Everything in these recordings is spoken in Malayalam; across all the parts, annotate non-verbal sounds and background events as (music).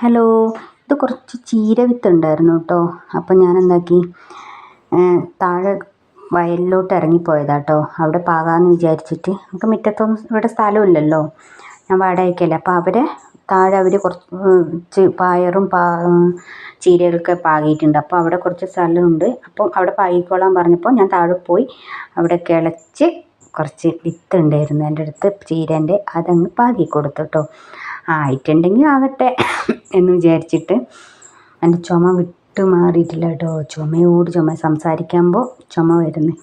ഹലോ ഇത് കുറച്ച് ചീര വിത്ത് കേട്ടോ. അപ്പം ഞാൻ എന്താക്കി താഴെ വയലിലോട്ട് ഇറങ്ങിപ്പോയതാട്ടോ അവിടെ പാകാമെന്ന് വിചാരിച്ചിട്ട്. നമുക്ക് മുറ്റത്തൊന്നും ഇവിടെ സ്ഥലമില്ലല്ലോ. ഞാൻ വാടകയ്ക്കല്ലേ. അപ്പോൾ അവരെ താഴെ അവർ കുറച്ച് പയറും പാ ചീരയൊക്കെ പാകിയിട്ടുണ്ട്. അപ്പോൾ അവിടെ കുറച്ച് സ്ഥലമുണ്ട്. അപ്പോൾ അവിടെ പാകിക്കോളാൻ പറഞ്ഞപ്പോൾ ഞാൻ താഴെ പോയി അവിടെ കിളച്ച് കുറച്ച് വിത്ത് ഉണ്ടായിരുന്നു എന്റെ അടുത്ത് ചീരേന്റെ അതങ്ങ് പാകി കൊടുത്തു കേട്ടോ. ആയിട്ടുണ്ടെങ്കിൽ ആകട്ടെ എന്ന് വിചാരിച്ചിട്ട് എന്റെ ചുമ വിട്ട് മാറിയിട്ടില്ല കേട്ടോ. ചുമയോട് ചുമ സംസാരിക്കുമ്പോൾ ചുമ വരുന്നു.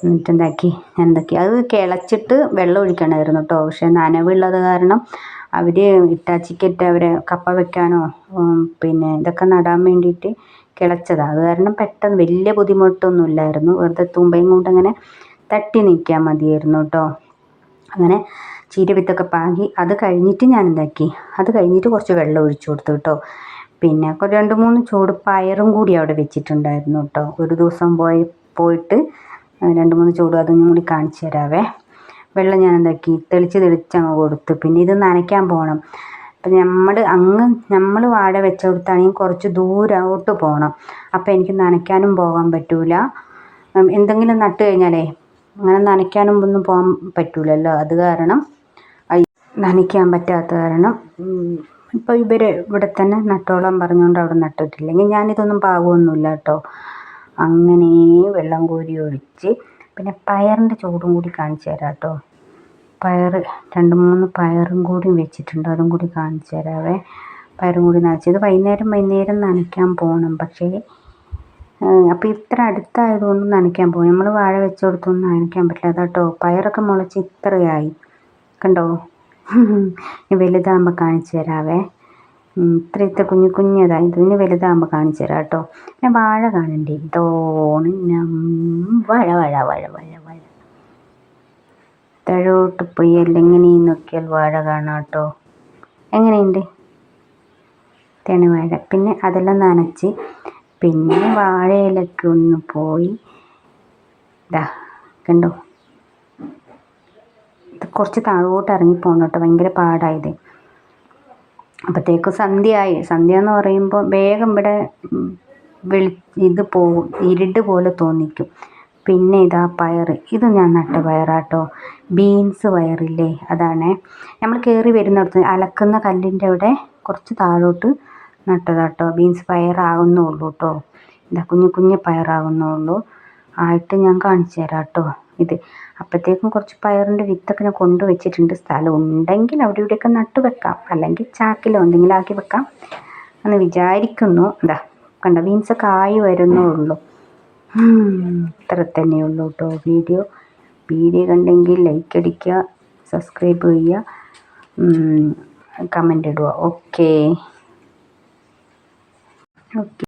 എന്നിട്ട് എന്താക്കി? എന്താക്കി? അത് കിളച്ചിട്ട് വെള്ളം ഒഴിക്കണമായിരുന്നു കേട്ടോ. പക്ഷേ നനവുള്ളത് കാരണം അവർ ഇട്ടാച്ചിക്കറ്റ് അവരെ കപ്പ വെക്കാനോ പിന്നെ ഇതൊക്കെ നടാൻ വേണ്ടിയിട്ട് കിളച്ചതാണ് അത് കാരണം പെട്ടെന്ന് വലിയ ബുദ്ധിമുട്ടൊന്നും ഇല്ലായിരുന്നു. വെറുതെ തുമ്പയും കൊണ്ട് അങ്ങനെ തട്ടി നിൽക്കാൻ മതിയായിരുന്നു കേട്ടോ. അങ്ങനെ ചീര വിത്തൊക്കെ പാകി അത് കഴിഞ്ഞിട്ട് ഞാൻ എന്താക്കി അത് കഴിഞ്ഞിട്ട് കുറച്ച് വെള്ളം ഒഴിച്ചു കൊടുത്തു കേട്ടോ. പിന്നെ രണ്ട് മൂന്ന് ചൂട് പയറും കൂടി അവിടെ വെച്ചിട്ടുണ്ടായിരുന്നു കേട്ടോ. ഒരു ദിവസം പോയി പോയിട്ട് രണ്ട് മൂന്ന് ചൂട് അതും കൂടി കാണിച്ചു തരാവേ. വെള്ളം ഞാൻ എന്താക്കി തെളിച്ച് തെളിച്ച് അങ്ങ് കൊടുത്തു. പിന്നെ ഇത് നനയ്ക്കാൻ പോകണം അപ്പം നമ്മൾ അങ്ങ് നമ്മൾ വാഴ വെച്ച കൊടുത്താണെങ്കിൽ കുറച്ച് ദൂരോട്ട് പോകണം അപ്പം എനിക്ക് നനയ്ക്കാനും പോകാൻ പറ്റൂല. എന്തെങ്കിലും നട്ട് കഴിഞ്ഞാലേ അങ്ങനെ നനയ്ക്കാനും ഒന്നും പോകാൻ പറ്റൂലല്ലോ. അത് കാരണം നനയ്ക്കാൻ പറ്റാത്ത കാരണം. ഇപ്പോൾ ഇവർ ഇവിടെ തന്നെ നട്ടോളം പറഞ്ഞുകൊണ്ട് അവിടെ നട്ടിട്ടില്ലെങ്കിൽ ഞാനിതൊന്നും പാകമൊന്നുമില്ല കേട്ടോ. അങ്ങനെ വെള്ളം കോരി ഒഴിച്ച് പിന്നെ പയറിന്റെ ചൂടും കൂടി കാണിച്ചു തരാം കേട്ടോ. പയർ രണ്ട് മൂന്ന് പയറും കൂടി വെച്ചിട്ടുണ്ട്. അതും കൂടി കാണിച്ചു തരാവേ. പയറും കൂടി നനച്ചത് വൈകുന്നേരം വൈകുന്നേരം നനയ്ക്കാൻ പോകണം പക്ഷേ അപ്പോൾ ഇത്ര അടുത്തായതുകൊണ്ട് നനയ്ക്കാൻ പോകും നമ്മൾ വാഴ വെച്ച് കൊടുത്തൊന്നും നനയ്ക്കാൻ പറ്റില്ല. അതാട്ടോ പയറൊക്കെ മുളച്ച് ഇത്രയായി. കണ്ടോ? (laughs) വലുതാകുമ്പോൾ കാണിച്ചു തരാവേ. ഇത്ര ഇത്ര കുഞ്ഞു കുഞ്ഞതായി ഇതിന് വലുതാകുമ്പോൾ കാണിച്ചു തരാം കേട്ടോ. പിന്നെ വാഴ കാണണ്ടേ? ഇതോണ് വാഴ വാഴ വാഴ വാഴ വാഴ. തഴോട്ട് പോയി എങ്ങനെ നോക്കിയാൽ വാഴ കാണാം കേട്ടോ. എങ്ങനെയുണ്ട്? വാഴ. പിന്നെ അതെല്ലാം നനച്ച് പിന്നെ വാഴയിലൊക്കെ ഒന്ന് പോയി. ഇതാ കണ്ടോ? കുറച്ച് താഴോട്ട് ഇറങ്ങിപ്പോകണം കേട്ടോ ഭയങ്കര പാടായത്. അപ്പോഴത്തേക്കും സന്ധ്യയായി. സന്ധ്യ എന്ന് പറയുമ്പോൾ വേഗം ഇവിടെ വെളി ഇത് പോകും ഇരുട്ട് പോലെ തോന്നിക്കും. പിന്നെ ഇതാ പയർ ഇത് ഞാൻ നട്ട പയറാട്ടോ. ബീൻസ് പയറില്ലേ അതാണ്. നമ്മൾ കയറി വരുന്നിടത്ത് അലക്കുന്ന കല്ലിന്റെ അവിടെ കുറച്ച് താഴോട്ട് നട്ടതാട്ടോ. ബീൻസ് പയറാകുന്നുള്ളൂ കേട്ടോ ഇതാ കുഞ്ഞു കുഞ്ഞു പയറാകുന്നുള്ളൂ ആയിട്ട് ഞാൻ കാണിച്ചു തരാം കേട്ടോ ഇത് അപ്പോഴത്തേക്കും കുറച്ച് പയറിന്റെ വിത്തൊക്കെ ഞാൻ കൊണ്ടുവച്ചിട്ടുണ്ട് സ്ഥലം ഉണ്ടെങ്കിൽ അവിടെ ഇവിടെയൊക്കെ നട്ടു വെക്കാം. അല്ലെങ്കിൽ ചാക്കിലോ എന്തെങ്കിലും ആക്കി വെക്കാം എന്ന് വിചാരിക്കുന്നു. എന്താ കണ്ട? ബീൻസൊക്കെ ആയി വരുന്നേ ഉള്ളൂ ഇത്ര തന്നെയുള്ളൂ കേട്ടോ വീഡിയോ. വീഡിയോ കണ്ടെങ്കിൽ ലൈക്ക് അടിക്കുക സബ്സ്ക്രൈബ് ചെയ്യുക. കമന്റ് ഇടുക. Okay okay